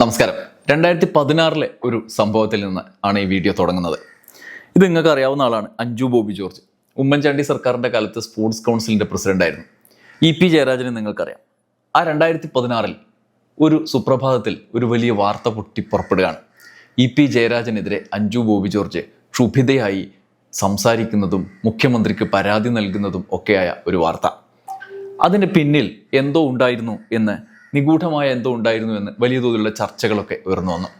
നമസ്കാരം. രണ്ടായിരത്തി പതിനാറിലെ ഒരു സംഭവത്തിൽ നിന്ന് ആണ് ഈ വീഡിയോ തുടങ്ങുന്നത്. ഇത് നിങ്ങൾക്ക് അറിയാവുന്ന ആളാണ് അഞ്ജു ബോബി ജോർജ്. ഉമ്മൻചാണ്ടി സർക്കാരിന്റെ കാലത്ത് സ്പോർട്സ് കൗൺസിലിന്റെ പ്രസിഡന്റായിരുന്നു ഇ പി ജയരാജനെ നിങ്ങൾക്കറിയാം. ആ രണ്ടായിരത്തി പതിനാറിൽ ഒരു സുപ്രഭാതത്തിൽ ഒരു വലിയ വാർത്ത പൊട്ടി പുറപ്പെടുകയാണ്. ഇ പി ജയരാജനെതിരെ അഞ്ജു ബോബി ജോർജ് ക്ഷുഭിതയായി സംസാരിക്കുന്നതും മുഖ്യമന്ത്രിക്ക് പരാതി നൽകുന്നതും ഒക്കെയായ ഒരു വാർത്ത. അതിന് പിന്നിൽ എന്തോ ഉണ്ടായിരുന്നു എന്ന് നിഗൂഢമായ എന്തോ ഉണ്ടായിരുന്നു എന്ന് വലിയ തോതിലുള്ള ചർച്ചകളൊക്കെ ഉയർന്നു വന്നു.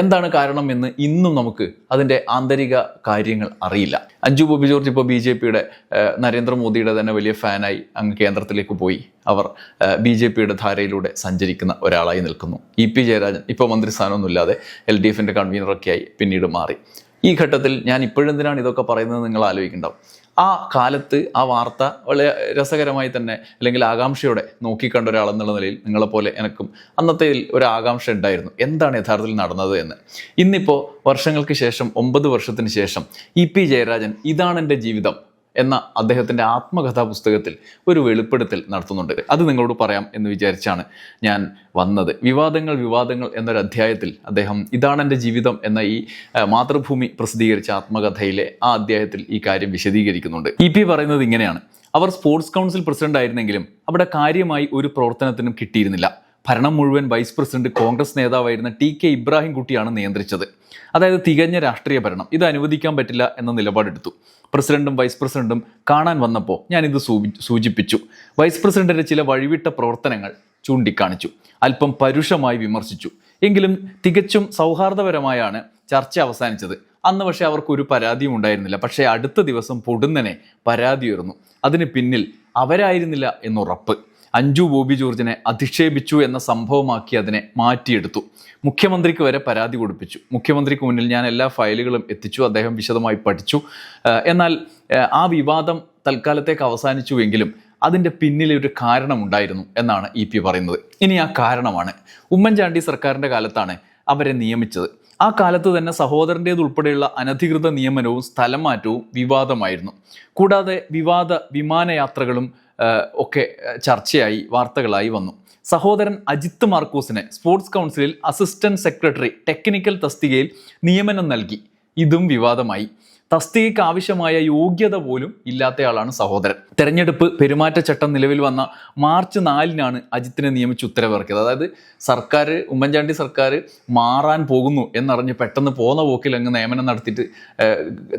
എന്താണ് കാരണം എന്ന് ഇന്നും നമുക്ക് അതിന്റെ ആന്തരിക കാര്യങ്ങൾ അറിയില്ല. അഞ്ജു ബോബി ജോർജ് ഇപ്പോൾ ബി ജെ പിയുടെ നരേന്ദ്രമോദിയുടെ തന്നെ വലിയ ഫാനായി അങ്ങ് കേന്ദ്രത്തിലേക്ക് പോയി. അവർ ബി ജെ പിയുടെ ധാരയിലൂടെ സഞ്ചരിക്കുന്ന ഒരാളായി നിൽക്കുന്നു. ഇ പി ജയരാജൻ ഇപ്പോൾ മന്ത്രിസ്ഥാനമൊന്നുമില്ലാതെ എൽ ഡി എഫിന്റെ കൺവീനറൊക്കെയായി പിന്നീട് മാറി. ഈ ഘട്ടത്തിൽ ഞാൻ ഇപ്പോഴെന്തിനാണ് ഇതൊക്കെ പറയുന്നത് നിങ്ങൾ ആലോചിക്കുന്നുണ്ടാവും ആ കാലത്ത് ആ വാർത്ത വളരെ രസകരമായി തന്നെ അല്ലെങ്കിൽ ആകാംക്ഷയോടെ നോക്കിക്കണ്ട ഒരാളെന്നുള്ള നിലയിൽ നിങ്ങളെപ്പോലെ എനിക്കും അന്നത്തെ ഒരു ആകാംക്ഷ ഉണ്ടായിരുന്നു. എന്താണ് യഥാർത്ഥത്തിൽ നടന്നത് എന്ന്. ഇന്നിപ്പോൾ വർഷങ്ങൾക്ക് ശേഷം ഒമ്പത് വർഷത്തിന് ശേഷം ഇ പി ജയരാജൻ ഇതാണ് എന്റെ ജീവിതം. എന്ന അദ്ദേഹത്തിന്റെ ആത്മകഥാ പുസ്തകത്തിൽ ഒരു വെളിപ്പെടുത്തൽ നടത്തുന്നുണ്ട്. അത് നിങ്ങളോട് പറയാം എന്ന് വിചാരിച്ചാണ് ഞാൻ വന്നത്. വിവാദങ്ങൾ വിവാദങ്ങൾ എന്നൊരു അധ്യായത്തിൽ അദ്ദേഹം ഇതാണ് എന്റെ ജീവിതം എന്ന ഈ മാതൃഭൂമി പ്രസിദ്ധീകരിച്ച ആത്മകഥയിലെ ആ അധ്യായത്തിൽ ഈ കാര്യം വിശദീകരിക്കുന്നുണ്ട്. ഇ പി പറയുന്നത് ഇങ്ങനെയാണ്. അവർ സ്പോർട്സ് കൗൺസിൽ പ്രസിഡന്റ് ആയിരുന്നെങ്കിലും അവിടെ കാര്യമായി ഒരു പ്രവർത്തനത്തിനും കിട്ടിയിരുന്നില്ല. ഭരണം മുഴുവൻ വൈസ് പ്രസിഡന്റ് കോൺഗ്രസ് നേതാവായിരുന്ന ടി കെ ഇബ്രാഹിം കുട്ടിയാണ് നിയന്ത്രിച്ചത്. അതായത് തികഞ്ഞ രാഷ്ട്രീയ ഭരണം. ഇത് അനുവദിക്കാൻ പറ്റില്ല എന്ന നിലപാടെടുത്തു. പ്രസിഡന്റും വൈസ് പ്രസിഡന്റും കാണാൻ വന്നപ്പോൾ ഞാനിത് സൂചി സൂചിപ്പിച്ചു. വൈസ് പ്രസിഡന്റിന്റെ ചില വഴിവിട്ട പ്രവർത്തനങ്ങൾ ചൂണ്ടിക്കാണിച്ചു. അല്പം പരുഷമായി വിമർശിച്ചു. എങ്കിലും തികച്ചും സൗഹാർദ്ദപരമായാണ് ചർച്ച അവസാനിച്ചത്. അന്ന് പക്ഷേ അവർക്ക് ഒരു പരാതിയും ഉണ്ടായിരുന്നില്ല. പക്ഷേ അടുത്ത ദിവസം പൊടുന്നനെ പരാതി ഉയർന്നു. അതിന് പിന്നിൽ അവരായിരുന്നില്ല എന്നുറപ്പ്. അഞ്ജു ബോബി ജോർജിനെ അധിക്ഷേപിച്ചു എന്ന സംഭവമാക്കി അതിനെ മാറ്റിയെടുത്തു. മുഖ്യമന്ത്രിക്ക് വരെ പരാതി കൊടുപ്പിച്ചു. മുഖ്യമന്ത്രിക്ക് മുന്നിൽ ഞാൻ എല്ലാ ഫയലുകളും എത്തിച്ചു അദ്ദേഹം വിശദമായി പഠിച്ചു. എന്നാൽ ആ വിവാദം തൽക്കാലത്തേക്ക് അവസാനിച്ചുവെങ്കിലും അതിന്റെ പിന്നിൽ ഒരു കാരണമുണ്ടായിരുന്നു എന്നാണ് ഇ പി പറയുന്നത്. ഇനി ആ കാരണമാണ്. ഉമ്മൻചാണ്ടി സർക്കാരിന്റെ കാലത്താണ് അവരെ നിയമിച്ചത്. ആ കാലത്ത് തന്നെ സഹോദരന്റേതുൾപ്പെടെയുള്ള അനധികൃത നിയമനവും സ്ഥലം മാറ്റവും വിവാദമായിരുന്നു. കൂടാതെ വിവാദ വിമാനയാത്രകളും ഒക്കെ ചർച്ചയായി വാർത്തകളായി വന്നു. സഹോദരൻ അജിത്ത് മാർക്കൂസിനെ സ്പോർട്സ് കൗൺസിലിൽ അസിസ്റ്റന്റ് സെക്രട്ടറി ടെക്നിക്കൽ തസ്തികയിൽ നിയമനം നൽകി. ഇതും വിവാദമായി. തസ്തികയ്ക്ക് ആവശ്യമായ യോഗ്യത പോലും ഇല്ലാത്തയാളാണ് സഹോദരൻ. തെരഞ്ഞെടുപ്പ് പെരുമാറ്റച്ചട്ടം നിലവിൽ വന്ന മാർച്ച് നാലിനാണ് അജിത്തിനെ നിയമിച്ച് ഉത്തരവിറക്കിയത്. അതായത് സർക്കാർ ഉമ്മൻചാണ്ടി സർക്കാർ മാറാൻ പോകുന്നു എന്നറിഞ്ഞ് പെട്ടെന്ന് പോന്ന പോക്കിൽ അങ്ങ് നിയമനം നടത്തിയിട്ട്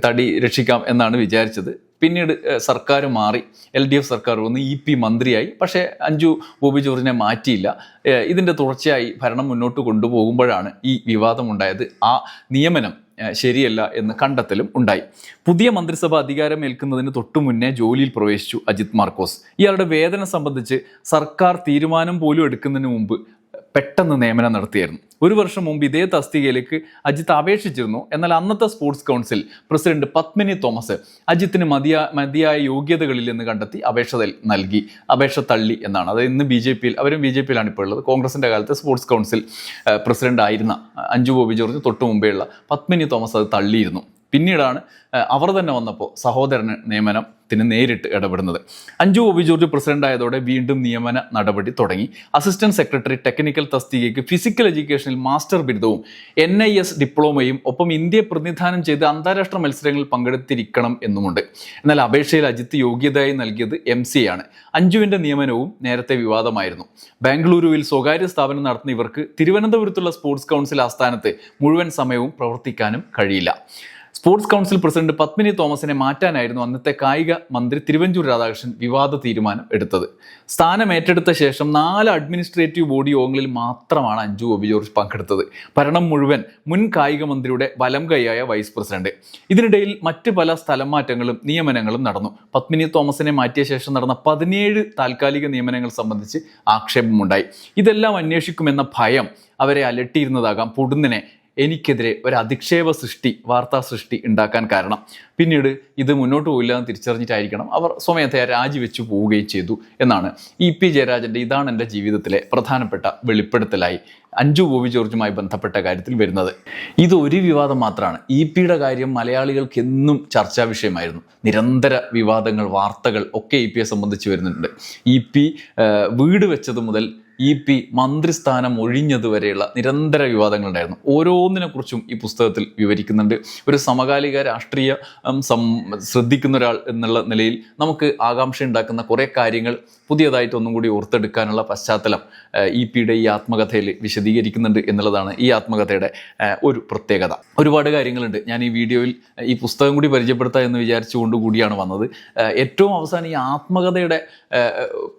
തടി രക്ഷിക്കാം എന്നാണ് വിചാരിച്ചത്. പിന്നീട് സർക്കാർ മാറി. എൽ ഡി എഫ് സർക്കാർ വന്ന് ഇ പി മന്ത്രിയായി. പക്ഷേ അഞ്ജു ബോബി ജോർജിനെ മാറ്റിയില്ല. ഇതിന്റെ തുടർച്ചയായി ഭരണം മുന്നോട്ട് കൊണ്ടുപോകുമ്പോഴാണ് ഈ വിവാദമുണ്ടായത്. ആ നിയമനം ശരിയല്ല എന്ന് കണ്ടെത്തലും ഉണ്ടായി. പുതിയ മന്ത്രിസഭ അധികാരമേൽക്കുന്നതിന് തൊട്ടു മുന്നേ ജോലിയിൽ പ്രവേശിച്ചു അജിത് മാർക്കോസ്. ഇയാളുടെ വേതനം സംബന്ധിച്ച് സർക്കാർ തീരുമാനം പോലും എടുക്കുന്നതിന് മുമ്പ് പെട്ടെന്ന് നിയമനം നടത്തിയായിരുന്നു. ഒരു വർഷം മുമ്പ് ഇതേ തസ്തികയിലേക്ക് അജിത്ത് അപേക്ഷിച്ചിരുന്നു. എന്നാൽ അന്നത്തെ sports council president Padmini Thomas അജിത്തിന് മതിയാ മതിയായ യോഗ്യതകളിൽ എന്ന് കണ്ടെത്തി അപേക്ഷ നൽകി. അപേക്ഷ തള്ളി എന്നാണ്. അത് ഇന്ന് ബി ജെ പിയിൽ അവരും ബി ജെ പിയിലാണ് ഇപ്പോൾ ഉള്ളത്. കോൺഗ്രസിന്റെ കാലത്ത് സ്പോർട്സ് കൗൺസിൽ പ്രസിഡന്റ് ആയിരുന്ന അഞ്ജു ബോബി ജോർജ് തൊട്ട് മുമ്പേയുള്ള പത്മിനി തോമസ് അത് തള്ളിയിരുന്നു. പിന്നീടാണ് അവർ തന്നെ വന്നപ്പോൾ സഹോദരന് നിയമനത്തിന് നേരിട്ട് ഇടപെടുന്നത്. അഞ്ജു ബോബി ജോർജ് പ്രസിഡന്റ് ആയതോടെ വീണ്ടും നിയമന നടപടി തുടങ്ങി. അസിസ്റ്റന്റ് സെക്രട്ടറി ടെക്നിക്കൽ തസ്തികയ്ക്ക് ഫിസിക്കൽ എഡ്യൂക്കേഷനിൽ മാസ്റ്റർ ബിരുദവും എൻ ഐ എസ് ഡിപ്ലോമയും ഒപ്പം ഇന്ത്യയെ പ്രതിനിധാനം ചെയ്ത് അന്താരാഷ്ട്ര മത്സരങ്ങളിൽ പങ്കെടുത്തിരിക്കണം എന്നുമുണ്ട്. എന്നാൽ അപേക്ഷയിൽ അജിത്ത് യോഗ്യതയായി നൽകിയത് എം സി ആണ്. അഞ്ജുവിന്റെ നിയമനവും നേരത്തെ വിവാദമായിരുന്നു. ബാംഗ്ലൂരുവിൽ സ്വകാര്യ സ്ഥാപനം നടത്തുന്ന ഇവർക്ക് തിരുവനന്തപുരത്തുള്ള സ്പോർട്സ് കൗൺസിൽ ആസ്ഥാനത്ത് മുഴുവൻ സമയവും പ്രവർത്തിക്കാനും കഴിയില്ല. സ്പോർട്സ് കൗൺസിൽ പ്രസിഡന്റ് പത്മിനി തോമസിനെ മാറ്റാനായിരുന്നു അന്നത്തെ കായിക മന്ത്രി തിരുവഞ്ചൂർ രാധാകൃഷ്ണൻ വിവാദ തീരുമാനം എടുത്തത്. സ്ഥാനം ഏറ്റെടുത്ത ശേഷം നാല് അഡ്മിനിസ്ട്രേറ്റീവ് ബോഡി യോഗങ്ങളിൽ മാത്രമാണ് അഞ്ജു ബോബി ജോർജ് പങ്കെടുത്തത്. ഭരണം മുഴുവൻ മുൻ കായിക മന്ത്രിയുടെ വലം കൈയായ വൈസ് പ്രസിഡന്റ്. ഇതിനിടയിൽ മറ്റ് പല സ്ഥലം മാറ്റങ്ങളും നിയമനങ്ങളും നടന്നു. പത്മിനി തോമസിനെ മാറ്റിയ ശേഷം നടന്ന പതിനേഴ് താൽക്കാലിക നിയമനങ്ങൾ സംബന്ധിച്ച് ആക്ഷേപമുണ്ടായി. ഇതെല്ലാം അന്വേഷിക്കുമെന്ന ഭയം അവരെ അലട്ടിയിരുന്നതാകാം. പൊടുന്നിനെ എനിക്കെതിരെ ഒരു അധിക്ഷേപ സൃഷ്ടി വാർത്താ സൃഷ്ടി ഉണ്ടാക്കാൻ കാരണം. പിന്നീട് ഇത് മുന്നോട്ട് പോയില്ല എന്ന് തിരിച്ചറിഞ്ഞിട്ടായിരിക്കണം അവർ സ്വമേധയാ രാജിവെച്ചു പോവുകയും ചെയ്തു എന്നാണ്. ഇ പി ജയരാജന്റെ ഇതാണ് എന്റെ ജീവിതത്തിലെ പ്രധാനപ്പെട്ട വെളിപ്പെടുത്തലായി അഞ്ജു ബോബി ജോർജുമായി ബന്ധപ്പെട്ട കാര്യത്തിൽ വരുന്നത്. ഇത് ഒരു വിവാദം മാത്രമാണ്. ഇ പിയുടെ കാര്യം മലയാളികൾക്ക് എന്നും ചർച്ചാ വിഷയമായിരുന്നു. നിരന്തര വിവാദങ്ങൾ വാർത്തകൾ ഒക്കെ ഇ പിയെ സംബന്ധിച്ച് വരുന്നുണ്ട്. ഇ പി വീട് വെച്ചത് മുതൽ ഇ പി മന്ത്രിസ്ഥാനം ഒഴിഞ്ഞതുവരെയുള്ള നിരന്തര വിവാദങ്ങളുണ്ടായിരുന്നു. ഓരോന്നിനെ കുറിച്ചും ഈ പുസ്തകത്തിൽ വിവരിക്കുന്നുണ്ട്. ഒരു സമകാലിക രാഷ്ട്രീയ സം ശ്രദ്ധിക്കുന്ന ഒരാൾ എന്നുള്ള നിലയിൽ നമുക്ക് ആകാംക്ഷ ഉണ്ടാക്കുന്ന കുറേ കാര്യങ്ങൾ പുതിയതായിട്ട് ഒന്നും കൂടി ഓർത്തെടുക്കാനുള്ള പശ്ചാത്തലം ഇ പിയുടെ ഈ ആത്മകഥയിൽ വിശദീകരിക്കുന്നുണ്ട് എന്നുള്ളതാണ് ഈ ആത്മകഥയുടെ ഒരു പ്രത്യേകത. ഒരുപാട് കാര്യങ്ങളുണ്ട്. ഞാൻ ഈ വീഡിയോയിൽ ഈ പുസ്തകം കൂടി പരിചയപ്പെടുത്താം എന്ന് വിചാരിച്ചുകൊണ്ട് കൂടിയാണ് വന്നത്. ഏറ്റവും അവസാനം ഈ ആത്മകഥയുടെ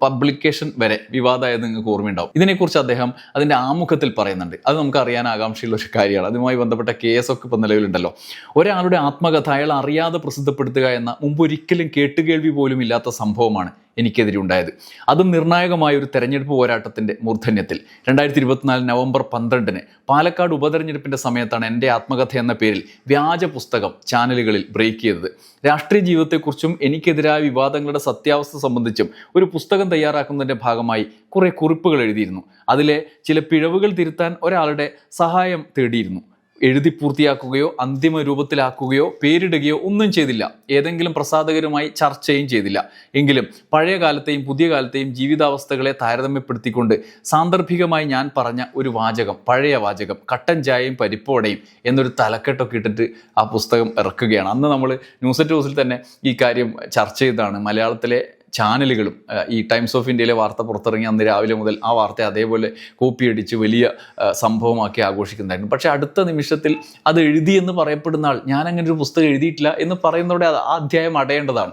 പബ്ലിക്കേഷൻ വരെ വിവാദമായത് നിങ്ങൾക്ക് ഓർമ്മയുണ്ടാവും ഇതിനെക്കുറിച്ച് അദ്ദേഹം അതിന്റെ ആമുഖത്തിൽ പറയുന്നുണ്ട്. അത് നമുക്ക് അറിയാൻ ആകാംക്ഷയുള്ള ഒരു കാര്യമാണ്. അതുമായി ബന്ധപ്പെട്ട കേസൊക്കെ ഇപ്പം നിലവിലുണ്ടല്ലോ. ഒരാളുടെ ആത്മകഥ അയാൾ അറിയാതെ പ്രസിദ്ധപ്പെടുത്തുക എന്ന മുമ്പ് ഒരിക്കലും കേട്ടുകേൾവി പോലും ഇല്ലാത്ത സംഭവമാണ്. എനിക്കെതിരെ ഉണ്ടായത്. അതും നിർണായകമായ ഒരു തെരഞ്ഞെടുപ്പ് പോരാട്ടത്തിന്റെ മൂർധന്യത്തിൽ. രണ്ടായിരത്തി ഇരുപത്തിനാല് നവംബർ പന്ത്രണ്ടിന് പാലക്കാട് ഉപതെരഞ്ഞെടുപ്പിന്റെ സമയത്താണ് എന്റെ ആത്മകഥ എന്ന പേരിൽ വ്യാജ പുസ്തകം ചാനലുകളിൽ ബ്രേക്ക് ചെയ്തത്. രാഷ്ട്രീയ ജീവിതത്തെക്കുറിച്ചും എനിക്കെതിരായ വിവാദങ്ങളുടെ സത്യാവസ്ഥ സംബന്ധിച്ചും ഒരു പുസ്തകം തയ്യാറാക്കുന്നതിന്റെ ഭാഗമായി കുറേ കുറിപ്പുകൾ എഴുതിയിരുന്നു. അതിലെ ചില പിഴവുകൾ തിരുത്താൻ ഒരാളുടെ സഹായം തേടിയിരുന്നു. എഴുതി പൂർത്തിയാക്കുകയോ അന്തിമ രൂപത്തിലാക്കുകയോ പേരിടുകയോ ഒന്നും ചെയ്തില്ല. ഏതെങ്കിലും പ്രസാദകരുമായി ചർച്ചയും ചെയ്തില്ല. എങ്കിലും പഴയ കാലത്തെയും പുതിയ കാലത്തെയും ജീവിതാവസ്ഥകളെ താരതമ്യപ്പെടുത്തിക്കൊണ്ട് സാന്ദർഭികമായി ഞാൻ പറഞ്ഞ ഒരു വാചകം പഴയ വാചകം കട്ടൻ ചായയും പരിപ്പോടയും എന്നൊരു തലക്കെട്ടൊക്കെ ഇട്ടിട്ട് ആ പുസ്തകം ഇറക്കുകയാണ്. അന്ന് നമ്മൾ ന്യൂസ് അറ്റ് ഹൗസിൽ തന്നെ ഈ കാര്യം ചർച്ച ചെയ്തതാണ്. മലയാളത്തിലെ ചാനലുകളും ഈ ടൈംസ് ഓഫ് ഇന്ത്യയിലെ വാർത്ത പുറത്തിറങ്ങി അന്ന് രാവിലെ മുതൽ ആ വാർത്ത അതേപോലെ കോപ്പിയടിച്ച് വലിയ സംഭവമാക്കി ആഘോഷിക്കുന്നുണ്ടായിരുന്നു പക്ഷേ അടുത്ത നിമിഷത്തിൽ അത് എഴുതിയെന്ന് പറയപ്പെടുന്ന ആൾ ഞാൻ അങ്ങനെ ഒരു പുസ്തകം എഴുതിയിട്ടില്ല എന്ന് പറയുന്നതോടെ ആ അധ്യായം അടയേണ്ടതാണ്.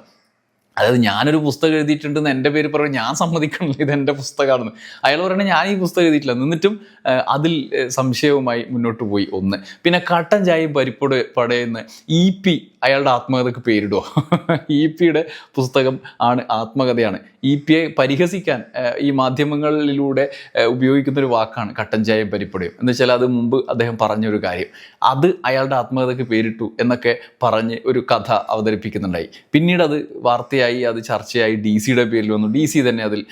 അതായത് ഞാനൊരു പുസ്തകം എഴുതിയിട്ടുണ്ടെന്ന് എന്റെ പേര് പറയുമ്പോൾ ഞാൻ സമ്മതിക്കണില്ല ഇത് എന്റെ പുസ്തകമാണെന്ന്. അയാൾ പറയണത് ഞാൻ ഈ പുസ്തകം എഴുതിയിട്ടില്ല. എന്നിട്ടും അതിൽ സംശയവുമായി മുന്നോട്ട് പോയി ഒന്ന്. പിന്നെ കട്ടൻ ചായയും പരിപ്പോട് പടയെന്ന് ഇ പി അയാളുടെ ആത്മകഥക്ക് പേരിടുമോ ഇ പിയുടെ പുസ്തകം ആണ് ആത്മകഥയാണ്. ഇ പിയെ പരിഹസിക്കാൻ ഈ മാധ്യമങ്ങളിലൂടെ ഉപയോഗിക്കുന്ന ഒരു വാക്കാണ് കട്ടൻ ചായയും പരിപ്പടയും എന്ന് വെച്ചാൽ അത് മുമ്പ് അദ്ദേഹം പറഞ്ഞൊരു കാര്യം. അത് അയാളുടെ ആത്മകഥയ്ക്ക് പേരിട്ടു എന്നൊക്കെ പറഞ്ഞ് ഒരു കഥ അവതരിപ്പിക്കുന്നുണ്ടായി. പിന്നീട് അത് വാർത്തയായി. അത് ചർച്ചയായി. ഡി സിയുടെ പേരിൽ വന്നു. ഡി സി തന്നെ അതിൽ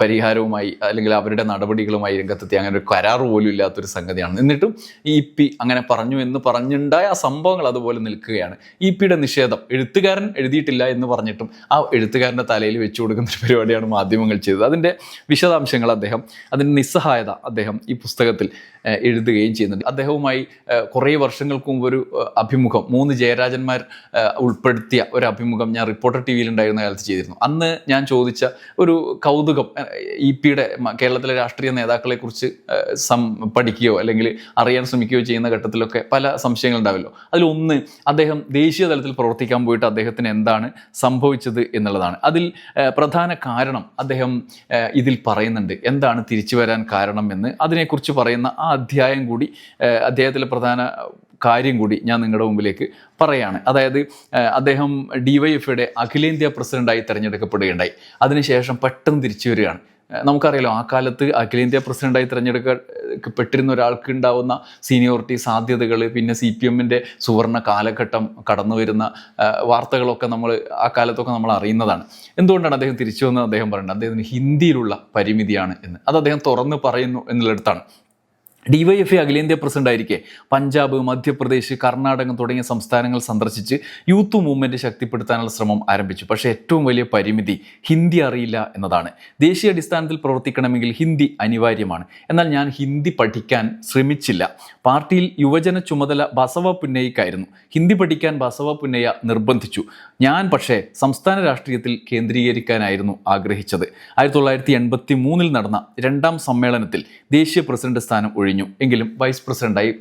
പരിഹാരവുമായി അല്ലെങ്കിൽ അവരുടെ നടപടികളുമായി രംഗത്തെത്തി. അങ്ങനെ ഒരു കരാർ പോലും ഇല്ലാത്തൊരു സംഗതിയാണ്. എന്നിട്ടും ഇ പി അങ്ങനെ പറഞ്ഞു എന്ന് പറഞ്ഞുണ്ടായ ആ സംഭവങ്ങൾ അതുപോലെ നിൽക്കുകയാണ്. ഇ പിയുടെ നിഷേധം എഴുത്തുകാരൻ എഴുതിയിട്ടില്ല എന്ന് പറഞ്ഞിട്ടും ആ എഴുത്തുകാരന്റെ തലയിൽ വെച്ചു കൊടുക്കുന്ന ഒരു പരിപാടിയാണ് മാധ്യമങ്ങൾ ചെയ്തത്. അതിന്റെ വിശദാംശങ്ങൾ അദ്ദേഹം അതിന്റെ നിസ്സഹായത അദ്ദേഹം ഈ പുസ്തകത്തിൽ എഴുതുകയും ചെയ്യുന്നുണ്ട്. അദ്ദേഹവുമായി കുറേ വർഷങ്ങൾക്ക് മുമ്പ് ഒരു അഭിമുഖം മൂന്ന് ജയരാജന്മാർ ഉൾപ്പെടുത്തിയ ഒരു അഭിമുഖം ഞാൻ റിപ്പോർട്ടർ ടി വിയിൽ ഉണ്ടായിരുന്ന കാലത്ത് ചെയ്തിരുന്നു. അന്ന് ഞാൻ ചോദിച്ച ഒരു കൗതുകം ഇ പിയുടെ കേരളത്തിലെ രാഷ്ട്രീയ നേതാക്കളെ കുറിച്ച് സം പഠിക്കുകയോ അല്ലെങ്കിൽ അറിയാൻ ശ്രമിക്കുകയോ ചെയ്യുന്ന ഘട്ടത്തിലൊക്കെ പല സംശയങ്ങൾ ഉണ്ടാവല്ലോ. അതിലൊന്ന് അദ്ദേഹം ദേശീയ തലത്തിൽ പ്രവർത്തിക്കാൻ പോയിട്ട് അദ്ദേഹത്തിന് എന്താണ് സംഭവിച്ചത് എന്നുള്ളതാണ്. അതിൽ പ്രധാന കാരണം അദ്ദേഹം ഇതിൽ പറയുന്നുണ്ട്. എന്താണ് തിരിച്ചു വരാൻ കാരണം എന്ന്. അതിനെക്കുറിച്ച് പറയുന്ന ആ അധ്യായം കൂടി അദ്ദേഹത്തിലെ പ്രധാന കാര്യം കൂടി ഞാൻ നിങ്ങളുടെ മുമ്പിലേക്ക് പറയാണ്. അതായത് അദ്ദേഹം ഡി വൈ എഫ് യുടെ അഖിലേന്ത്യാ പ്രസിഡന്റായി തിരഞ്ഞെടുക്കപ്പെടുകയുണ്ടായി. അതിനുശേഷം പെട്ടെന്ന് തിരിച്ചു വരികയാണ്. നമുക്കറിയാലോ ആ കാലത്ത് അഖിലേന്ത്യാ പ്രസിഡന്റായി തിരഞ്ഞെടുക്കപ്പെട്ടിരുന്ന ഒരാൾക്ക് ഉണ്ടാവുന്ന സീനിയോറിറ്റി സാധ്യതകൾ പിന്നെ സി പി എമ്മിന്റെ സുവർണ കാലഘട്ടം കടന്നു വരുന്ന വാർത്തകളൊക്കെ നമ്മൾ ആ കാലത്തൊക്കെ നമ്മൾ അറിയുന്നതാണ്. എന്തുകൊണ്ടാണ് അദ്ദേഹം തിരിച്ചു വന്നത് അദ്ദേഹം പറയുന്നത് അദ്ദേഹത്തിന് ഹിന്ദിയിലുള്ള പരിമിതിയാണ് എന്ന്. അത് അദ്ദേഹം തുറന്ന് പറയുന്നു എന്നുള്ളിടത്താണ്. ഡിവൈഎഫ്ഐ അഖിലേന്ത്യാ പ്രസിഡന്റ് ആയിരിക്കെ. പഞ്ചാബ് മധ്യപ്രദേശ് കർണാടകം തുടങ്ങിയ സംസ്ഥാനങ്ങൾ സന്ദർശിച്ച് യൂത്ത് മൂവ്മെന്റ് ശക്തിപ്പെടുത്താനുള്ള ശ്രമം ആരംഭിച്ചു. പക്ഷേ ഏറ്റവും വലിയ പരിമിതി ഹിന്ദി അറിയില്ല എന്നതാണ്. ദേശീയ അടിസ്ഥാനത്തിൽ പ്രവർത്തിക്കണമെങ്കിൽ ഹിന്ദി അനിവാര്യമാണ്. എന്നാൽ ഞാൻ ഹിന്ദി പഠിക്കാൻ ശ്രമിച്ചില്ല. പാർട്ടിയിൽ യുവജന ചുമതല ബസവ പുന്നയ്ക്കായിരുന്നു. ഹിന്ദി പഠിക്കാൻ ബസവ പുന്നയ്യ നിർബന്ധിച്ചു. ഞാൻ പക്ഷേ സംസ്ഥാന രാഷ്ട്രീയത്തിൽ കേന്ദ്രീകരിക്കാനായിരുന്നു ആഗ്രഹിച്ചത്. ആയിരത്തി തൊള്ളായിരത്തി എൺപത്തി മൂന്നിൽ നടന്ന രണ്ടാം സമ്മേളനത്തിൽ ദേശീയ പ്രസിഡന്റ് സ്ഥാനം ഒഴിഞ്ഞു. എങ്കിലും വൈസ് പ്രസിഡന്റായി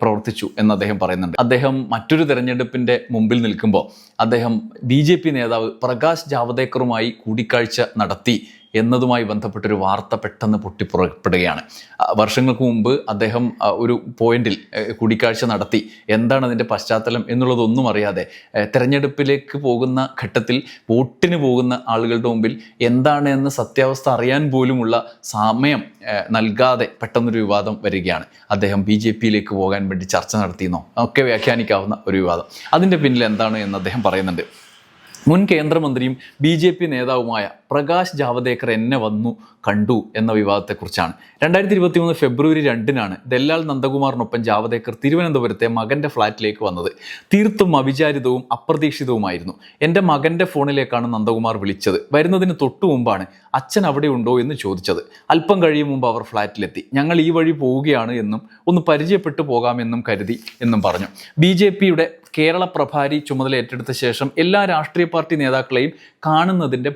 പ്രവർത്തിച്ചു എന്ന് അദ്ദേഹം പറയുന്നുണ്ട്. അദ്ദേഹം മറ്റൊരു തെരഞ്ഞെടുപ്പിന്റെ മുമ്പിൽ നിൽക്കുമ്പോൾ അദ്ദേഹം ബി നേതാവ് പ്രകാശ് ജാവദേക്കറുമായി കൂടിക്കാഴ്ച നടത്തി. എന്നതുമായി ബന്ധപ്പെട്ടൊരു വാർത്ത പെട്ടെന്ന് പൊട്ടിപ്പുറപ്പെടുകയാണ്. വർഷങ്ങൾക്ക് മുമ്പ് അദ്ദേഹം ഒരു പോയിന്റിൽ കൂടിക്കാഴ്ച നടത്തി. എന്താണ് അതിന്റെ പശ്ചാത്തലം എന്നുള്ളതൊന്നും അറിയാതെ തെരഞ്ഞെടുപ്പിലേക്ക് പോകുന്ന ഘട്ടത്തിൽ വോട്ടിന് പോകുന്ന ആളുകളുടെ മുമ്പിൽ എന്താണ് എന്ന സത്യാവസ്ഥ അറിയാൻ പോലുമുള്ള സമയം നൽകാതെ പെട്ടെന്നൊരു വിവാദം വരികയാണ്. അദ്ദേഹം ബി ജെ പിയിലേക്ക് പോകാൻ വേണ്ടി ചർച്ച നടത്തിയെന്നോ ഒക്കെ വ്യാഖ്യാനിക്കാവുന്ന ഒരു വിവാദം. അതിന്റെ പിന്നിൽ എന്താണ് എന്ന് അദ്ദേഹം പറയുന്നുണ്ട്. മുൻ കേന്ദ്രമന്ത്രിയും ബി ജെ പി നേതാവുമായ പ്രകാശ് ജാവദേക്കർ എന്നെ വന്നു കണ്ടു എന്ന വിവാദത്തെക്കുറിച്ചാണ്. രണ്ടായിരത്തി ഇരുപത്തി മൂന്ന് ഫെബ്രുവരി രണ്ടിനാണ് ദല്ലാൽ നന്ദകുമാറിനൊപ്പം ജാവദേക്കർ തിരുവനന്തപുരത്തെ മകന്റെ ഫ്ലാറ്റിലേക്ക് വന്നത്. തീർത്തും അവിചാരിതവും അപ്രതീക്ഷിതവുമായിരുന്നു. എന്റെ മകന്റെ ഫോണിലേക്കാണ് നന്ദകുമാർ വിളിച്ചത്. വരുന്നതിന് തൊട്ടു മുമ്പാണ് അച്ഛൻ അവിടെ ഉണ്ടോ എന്ന് ചോദിച്ചത്. അല്പം കഴിയും മുമ്പ് അവർ ഫ്ലാറ്റിലെത്തി. ഞങ്ങൾ ഈ വഴി പോവുകയാണ് എന്നും ഒന്ന് പരിചയപ്പെട്ടു പോകാമെന്നും കരുതി എന്നും പറഞ്ഞു. ബി ജെ പിയുടെ കേരള പ്രഭാരി ചുമതല ഏറ്റെടുത്ത ശേഷം എല്ലാ രാഷ്ട്രീയ പാർട്ടി നേതാക്കളെയും കാണുന്നതിന്റെ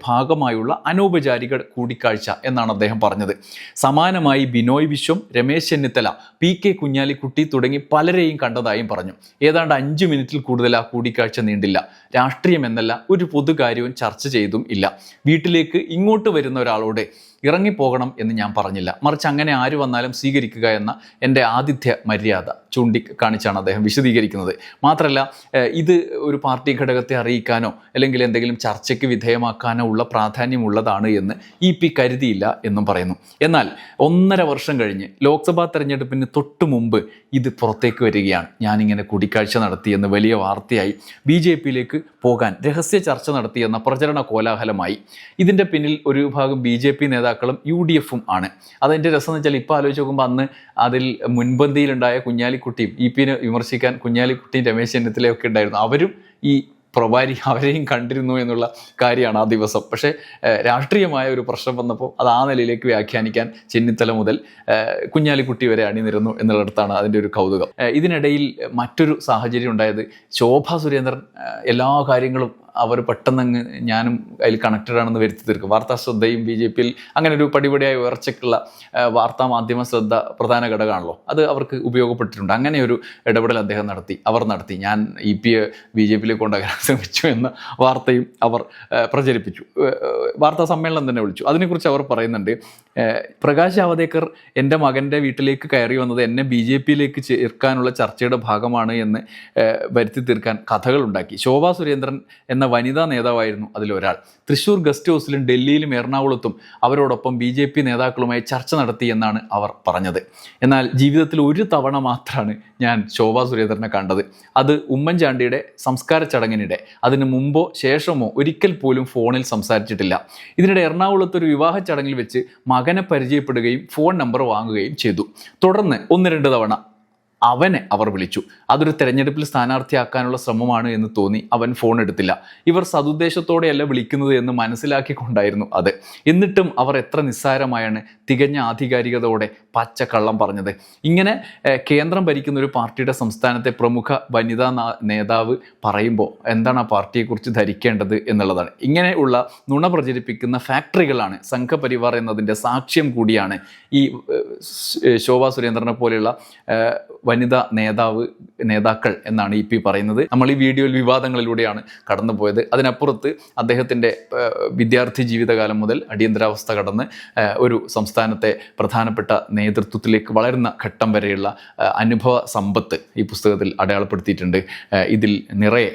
ഭാഗമായുള്ള അനൗപചാരിക കൂടിക്കാഴ്ച എന്നാണ് അദ്ദേഹം പറഞ്ഞത്. സമാനമായി ബിനോയ് വിശ്വം രമേശ് ചെന്നിത്തല പി കെ കുഞ്ഞാലിക്കുട്ടി തുടങ്ങി പലരെയും കണ്ടതായും പറഞ്ഞു. ഏതാണ്ട് അഞ്ച് മിനിറ്റിൽ കൂടുതൽ ആ കൂടിക്കാഴ്ച നീണ്ടില്ല. രാഷ്ട്രീയം എന്നല്ല ഒരു പൊതുകാര്യവും ചർച്ച ചെയ്തും ഇല്ല. വീട്ടിലേക്ക് ഇങ്ങോട്ട് വരുന്ന ഒരാളോട് ഇറങ്ങിപ്പോകണം എന്ന് ഞാൻ പറഞ്ഞില്ല. മറിച്ച് അങ്ങനെ ആര് വന്നാലും സ്വീകരിക്കുക എന്ന എന്റെ ആതിഥ്യ മര്യാദ ചൂണ്ടി കാണിച്ചാണ് അദ്ദേഹം വിശദീകരിക്കുന്നത്. മാത്രമല്ല ഇത് ഒരു പാർട്ടി ഘടകത്തെ അറിയിക്കാനോ അല്ലെങ്കിൽ എന്തെങ്കിലും ചർച്ചയ്ക്ക് വിധേയമാക്കാനോ ഉള്ള പ്രാധാന്യമുള്ളതാണ് എന്ന് ഇ പി കരുതിയില്ല എന്നും പറയുന്നു. എന്നാൽ ഒന്നര വർഷം കഴിഞ്ഞ് ലോക്സഭാ തെരഞ്ഞെടുപ്പിന് തൊട്ടു മുമ്പ് ഇത് പുറത്തേക്ക് വരികയാണ്. ഞാനിങ്ങനെ കൂടിക്കാഴ്ച നടത്തിയെന്ന് വലിയ വാർത്തയായി ബി ജെ പിയിലേക്ക് പോകാൻ രഹസ്യ ചർച്ച നടത്തിയെന്ന പ്രചരണ കോലാഹലമായി. ഇതിന്റെ പിന്നിൽ ഒരു വിഭാഗം ബി ജെ പി നേതാക്കളും യു ഡി എഫും ആണ്. അതിന്റെ രസം എന്ന് വെച്ചാൽ ഇപ്പോൾ ആലോചിച്ച് നോക്കുമ്പോൾ അന്ന് അതിൽ മുൻപന്തിയിലുണ്ടായ കുഞ്ഞാലിക്കുട്ടിയും ഇ പിനെ വിമർശിക്കാൻ കുഞ്ഞാലിക്കുട്ടിയും രമേശ് ചെന്നിത്തലയൊക്കെ ഉണ്ടായിരുന്നു. അവരും ഈ പ്രഭാരി അവരെയും കണ്ടിരുന്നു എന്നുള്ള കാര്യമാണ് ആ ദിവസം. പക്ഷേ രാഷ്ട്രീയമായ ഒരു പ്രശ്നം വന്നപ്പോൾ അത് ആ നിലയിലേക്ക് വ്യാഖ്യാനിക്കാൻ ചെന്നിത്തല മുതൽ കുഞ്ഞാലിക്കുട്ടി വരെ അണിനിരുന്നു എന്നുള്ളിടത്താണ് അതിന്റെ ഒരു കൗതുകം. ഇതിനിടയിൽ മറ്റൊരു സാഹചര്യം ഉണ്ടായത് ശോഭ സുരേന്ദ്രൻ എല്ലാ കാര്യങ്ങളും അവർ പെട്ടെന്ന് ഞാനും അതിൽ കണക്റ്റഡ് ആണെന്ന് വരുത്തി തീർക്കും. വാർത്താ ശ്രദ്ധയും ബി ജെ പിയിൽ അങ്ങനെ ഒരു പടിപടിയായി ഉയർച്ചയ്ക്കുള്ള വാർത്താ മാധ്യമ ശ്രദ്ധ പ്രധാന ഘടകമാണല്ലോ. അത് അവർക്ക് ഉപയോഗപ്പെട്ടിട്ടുണ്ട് അങ്ങനെ ഒരു ഇടപെടൽ അദ്ദേഹം നടത്തി. അവർ നടത്തി. ഞാൻ E P A B J പിയിലേക്ക് കൊണ്ടുവരാൻ ശ്രമിച്ചു എന്ന വാർത്തയും അവർ പ്രചരിപ്പിച്ചു. വാർത്താ സമ്മേളനം തന്നെ വിളിച്ചു. അതിനെക്കുറിച്ച് അവർ പറയുന്നുണ്ട് പ്രകാശ് ജാവദേക്കർ എന്റെ മകന്റെ വീട്ടിലേക്ക് കയറി വന്നത് എന്നെ ബി ജെ പിയിലേക്ക് ചേർക്കാനുള്ള ചർച്ചയുടെ ഭാഗമാണ് എന്ന് വരുത്തി തീർക്കാൻ കഥകളുണ്ടാക്കി ശോഭാ സുരേന്ദ്രൻ എന്ന വനിതാ നേതാവായിരുന്നു അതിലൊരാൾ. തൃശൂർ ഗസ്റ്റ് ഹൗസിലും ഡൽഹിയിലും എറണാകുളത്തും അവരോടൊപ്പം ബി ജെ പി നേതാക്കളുമായി ചർച്ച നടത്തി എന്നാണ് അവർ പറഞ്ഞത്. എന്നാൽ ജീവിതത്തിൽ ഒരു തവണ മാത്രമാണ് ഞാൻ ശോഭാ സുരേന്ദ്രനെ കണ്ടത്. അത് ഉമ്മൻചാണ്ടിയുടെ സംസ്കാര ചടങ്ങിനിടെ. അതിന് മുമ്പോ ശേഷമോ ഒരിക്കൽ പോലും ഫോണിൽ സംസാരിച്ചിട്ടില്ല. ഇതിനിടെ എറണാകുളത്ത് ഒരു വിവാഹ ചടങ്ങിൽ വെച്ച് മകനെ പരിചയപ്പെടുകയും ഫോൺ നമ്പർ വാങ്ങുകയും ചെയ്തു. തുടർന്ന് ഒന്ന് രണ്ട് തവണ അവനെ അവർ വിളിച്ചു. അതൊരു തെരഞ്ഞെടുപ്പിൽ സ്ഥാനാർത്ഥിയാക്കാനുള്ള ശ്രമമാണ് എന്ന് തോന്നി അവൻ ഫോൺ എടുത്തില്ല. ഇവർ സതുദ്ദേശത്തോടെയല്ല വിളിക്കുന്നത് എന്ന് മനസ്സിലാക്കിക്കൊണ്ടായിരുന്നു അത്. എന്നിട്ടും അവർ എത്ര നിസ്സാരമായാണ് തികഞ്ഞ ആധികാരികതയോടെ പച്ചക്കള്ളം കള്ളം പറഞ്ഞത്. ഇങ്ങനെ കേന്ദ്രം ഭരിക്കുന്ന ഒരു പാർട്ടിയുടെ സംസ്ഥാനത്തെ പ്രമുഖ വനിതാ നേതാവ് പറയുമ്പോൾ എന്താണ് ആ പാർട്ടിയെക്കുറിച്ച് ധരിക്കേണ്ടത് എന്നുള്ളതാണ്. ഇങ്ങനെയുള്ള നുണ പ്രചരിപ്പിക്കുന്ന ഫാക്ടറികളാണ് സംഘപരിവാർ എന്നതിന്റെ സാക്ഷ്യം കൂടിയാണ് ഈ ശോഭാ സുരേന്ദ്രനെ പോലെയുള്ള വനിതാ നേതാവ് നേതാക്കൾ എന്നാണ് ഇ പി പറയുന്നത്. നമ്മൾ ഈ വീഡിയോയിൽ വിവാദങ്ങളിലൂടെയാണ് കടന്നുപോയത്. അതിനപ്പുറത്ത് അദ്ദേഹത്തിന്റെ വിദ്യാർത്ഥി ജീവിതകാലം മുതൽ അടിയന്തരാവസ്ഥ കടന്ന് ഒരു സംസ്ഥാനത്തെ പ്രധാനപ്പെട്ട നേതൃത്വത്തിലേക്ക് വളരുന്ന ഘട്ടം വരെയുള്ള അനുഭവ സമ്പത്ത് ഈ പുസ്തകത്തിൽ അടയാളപ്പെടുത്തിയിട്ടുണ്ട്. ഇതിൽ നിറയെ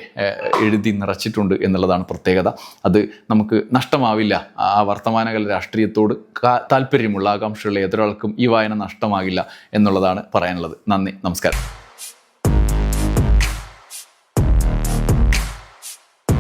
എഴുതി നിറച്ചിട്ടുണ്ട് എന്നുള്ളതാണ് പ്രത്യേകത. അത് നമുക്ക് നഷ്ടമാവില്ല. ആ വർത്തമാനകാല രാഷ്ട്രീയത്തോട് താല്പര്യമുള്ള ആകാംക്ഷയുള്ള ഏതൊരാൾക്കും ഈ വായന നഷ്ടമാകില്ല എന്നുള്ളതാണ് പറയാനുള്ളത്. നന്ദി. നമസ്കാരം.